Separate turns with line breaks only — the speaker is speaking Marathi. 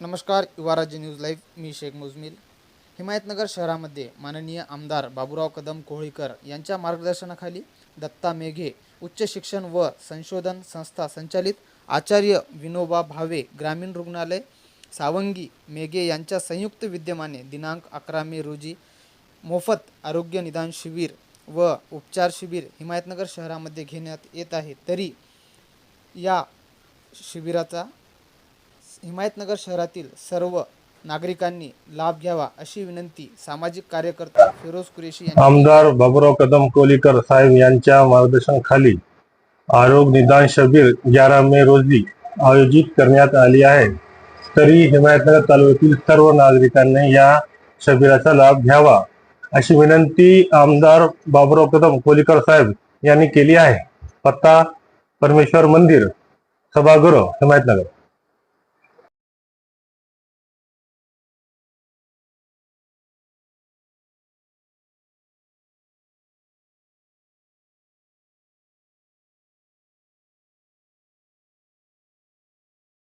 नमस्कार युवाराज्य न्यूज लाईव्ह मी शेख मुजमिल. हिमायतनगर शहरामध्ये माननीय आमदार बाबूराव कदम कोहळीकर यांच्या मार्गदर्शनाखाली दत्ता मेघे उच्च शिक्षण व संशोधन संस्था संचालित आचार्य विनोबा भावे ग्रामीण रुग्णालय सावंगी मेघे यांच्या संयुक्त विद्यमाने दिनांक अकरा मे रोजी मोफत आरोग्य निदान शिबिर व उपचार शिबिर हिमायतनगर शहरामध्ये घेण्यात येत आहे. तरी या शिबिराचा हिमायतनगर शहरातील सर्व नागरिकांनी लाभ घ्यावा अशी विनंती सामाजिक कार्यकर्ता फिरोज कुरेशी यांनी
आमदार बाबुराव कदम कोलीकर साहेब यांच्या मार्गदर्शनाखाली आरोग्य निदान शिबिर ग्यारा मे रोजी आयोजित करण्यात आली आहे. तरी हिमायतनगर तालुक्यातील सर्व नागरिकांनी या शिबिराचा लाभ घ्यावा अशी विनंती आमदार बाबुराव कदम कोलीकर साहेब यांनी केली आहे. पत्ता परमेश्वर मंदिर सभागृह हिमायतनगर.